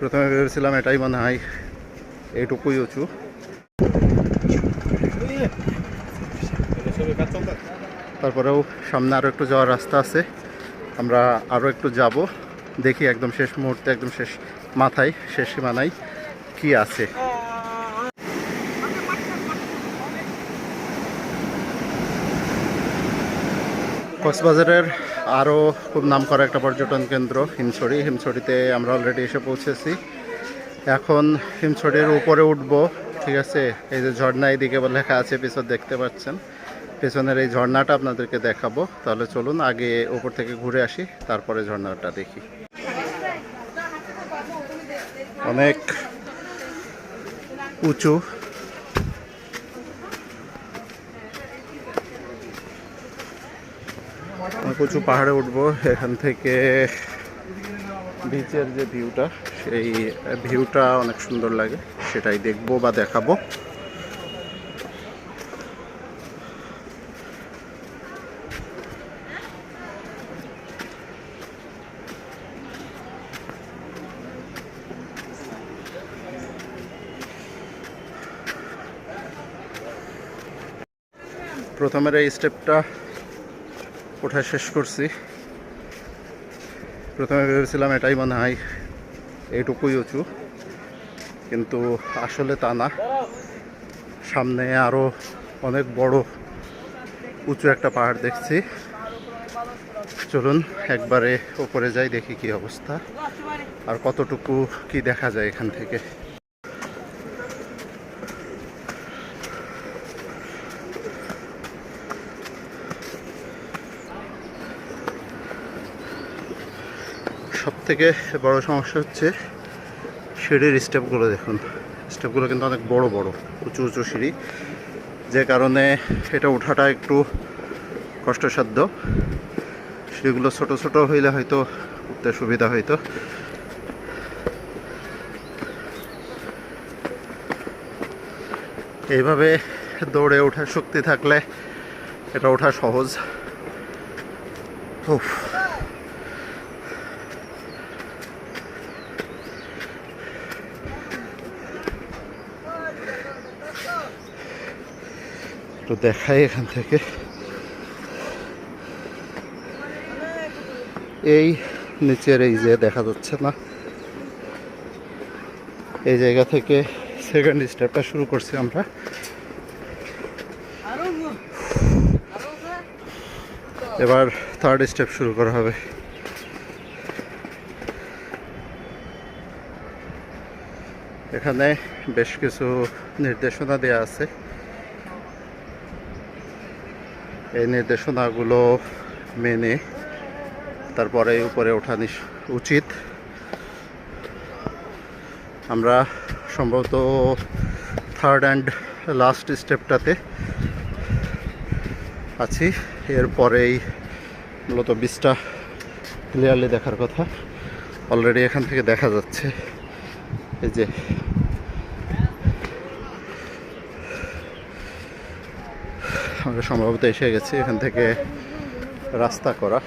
প্রথমে ভেবেছিলাম এটাই মনে হয় এইটুকুই উঁচু। তারপরেও সামনে আরও একটু যাওয়ার রাস্তা আছে। আমরা আরও একটু যাব। দেখি একদম শেষ মুহূর্তে, একদম শেষ মাথায়, শেষ সীমানায় কি আছে। কক্সবাজারের আরও খুব নামকরা একটা পর্যটন কেন্দ্র, হিমছড়ি। হিমছড়িতে আমরা অলরেডি এসে পৌঁছেছি। এখন হিমছড়ির উপরে উঠব, ঠিক আছে? এই যে ঝর্ণা এইদিকে বলে লেখা আছে, পিছন দেখতে পাচ্ছেন। পেছনের এই ঝর্ণাটা আপনাদেরকে দেখাবো। তাহলে চলুন আগে উপর থেকে ঘুরে আসি, তারপরে ঝর্ণাটা দেখি। অনেক উঁচু উঁচু পাহাড়ে উঠবো। এখান থেকে বিচের যে ভিউটা সেই ভিউটা অনেক সুন্দর লাগে। সেটাই দেখব বা দেখাবো। প্রথমের এই স্টেপটা ওঠা শেষ করছি। প্রথমে ভেবেছিলাম এটাই মনে হয় এইটুকুই উঁচু, কিন্তু আসলে তা না। সামনে আরও অনেক বড় উঁচু একটা পাহাড় দেখছি। চলুন একবারে ওপরে যাই, দেখি কি অবস্থা। আর কতটুকু কি দেখা যায় এখান থেকে সব থেকে বড় সমস্যা হচ্ছে সিঁড়ির স্টেপগুলো দেখুন। স্টেপগুলো কিন্তু অনেক বড় বড়, উঁচু উঁচু সিঁড়ি। যে কারণে এটা ওঠাটা একটু কষ্টসাধ্য। সিঁড়িগুলো ছোট ছোট হইলে হয়তো উঠতে সুবিধা হইতো। এইভাবে দৌড়ে ওঠার শক্তি থাকলে এটা ওঠা সহজ। উফ। একটু দেখাই এখান থেকে। এই নিচের এই যে দেখা যাচ্ছে না। এই জায়গা থেকে সেকেন্ড স্টেপটা শুরু করছি আমরা। এবার থার্ড স্টেপ শুরু করা হবে। এখানে বেশ কিছু নির্দেশনা দেওয়া আছে। এই নির্দেশনাগুলো মেনে তারপরে উপরে ওঠা উচিত। আমরা সম্ভবত থার্ড অ্যান্ড লাস্ট স্টেপটাতে আছি। এরপরেই মূলত বীজটা ক্লিয়ারলি দেখার কথা। অলরেডি এখান থেকে দেখা যাচ্ছে। এই যে আমরা সম্ভবত এসে গেছি এখান থেকে রাস্তা করা।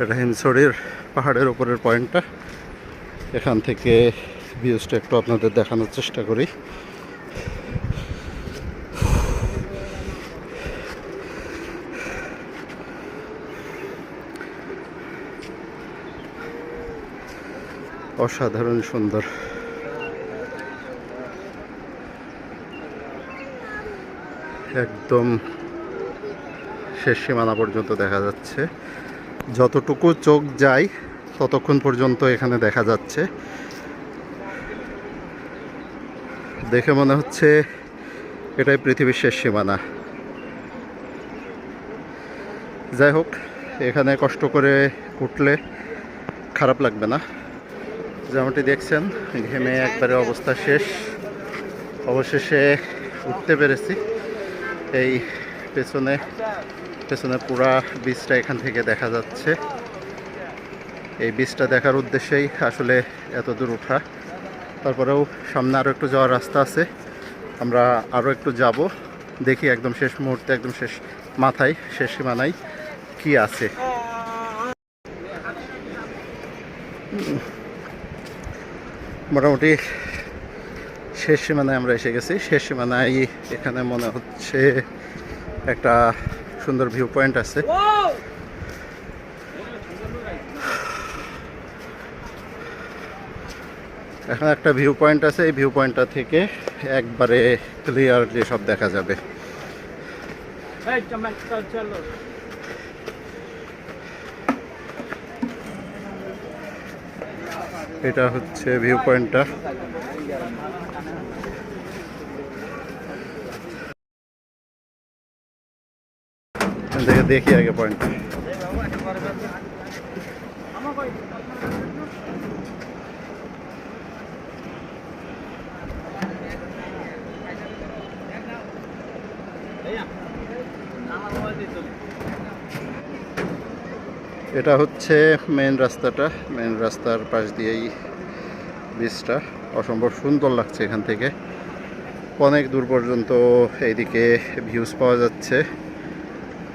এটা হিমছড়ির পাহাড়ের উপরের পয়েন্টটা। এখান থেকে ভিউজটা একটু আপনাদের দেখানোর চেষ্টা করি। অসাধারণ সুন্দর একদম শেষ সীমানা পর্যন্ত দেখা যাচ্ছে। যতটুকু চোখ যায়, ততক্ষণ পর্যন্ত এখানে দেখা যাচ্ছে। দেখে মনে হচ্ছে এটাই পৃথিবীর শেষ সীমানা। যাই হোক, এখানে কষ্ট করে উঠলে খারাপ লাগবে না। যেমনটি দেখছেন, ঘেমে একবারে অবস্থা শেষ। অবশেষে উঠতে পেরেছি। এই পেছনে পেছনে পুরা বীজটা এখান থেকে দেখা যাচ্ছে। এই বীজটা দেখার উদ্দেশ্যেই আসলে এত দূর ওঠা। তারপরেও সামনে আরও একটু যাওয়ার রাস্তা আছে। আমরা আরও একটু যাব। দেখি একদম শেষ মুহূর্তে, একদম শেষ মাথায়, শেষ সীমানায় কি আছে। মোটামুটি শেষ সীমানায় আমরা এসে গেছি। শেষ সীমানায় এখানে মনে হচ্ছে একটা সুন্দর ভিউ পয়েন্ট আছে। এখানে একটা ভিউ পয়েন্ট আছে। এই ভিউ পয়েন্টটা থেকে একবারে ক্লিয়ারলি সব দেখা যাবে। এটা হচ্ছে ভিউ পয়েন্টটা দেখি আগে পয়েন্টটা এটা হচ্ছে মেন রাস্তাটা মেন রাস্তার পাশ দিয়েই বীজটা অসম্ভব সুন্দর লাগছে এখান থেকে। অনেক দূর পর্যন্ত এইদিকে ভিউজ পাওয়া যাচ্ছে।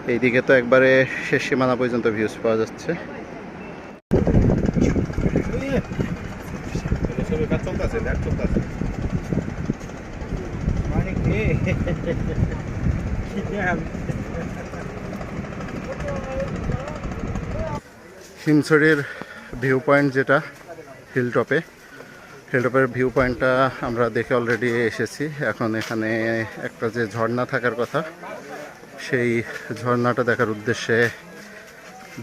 এইদিকে তো একবারে শেষ সীমানা পর্যন্ত ভিউজ পাওয়া যাচ্ছে। মানে কি হিমছড়ির ভিউ পয়েন্ট যেটা হিলটপে হিলটপের ভিউ পয়েন্টটা আমরা দেখে অলরেডি এসেছি। এখন এখানে একটা যে ঝর্ণা থাকার কথা, সেই ঝর্ণাটা দেখার উদ্দেশ্যে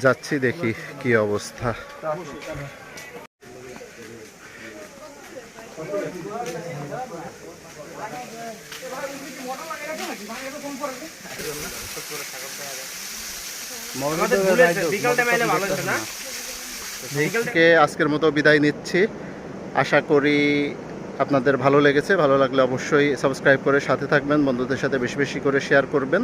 যাচ্ছি, দেখি কি অবস্থা। থেকে আজকের মতো বিদায় নিচ্ছি। আশা করি আপনাদের ভালো লেগেছে। ভালো লাগলে অবশ্যই সাবস্ক্রাইব করে সাথে থাকবেন বন্ধুদের সাথে বেশি বেশি করে শেয়ার করবেন।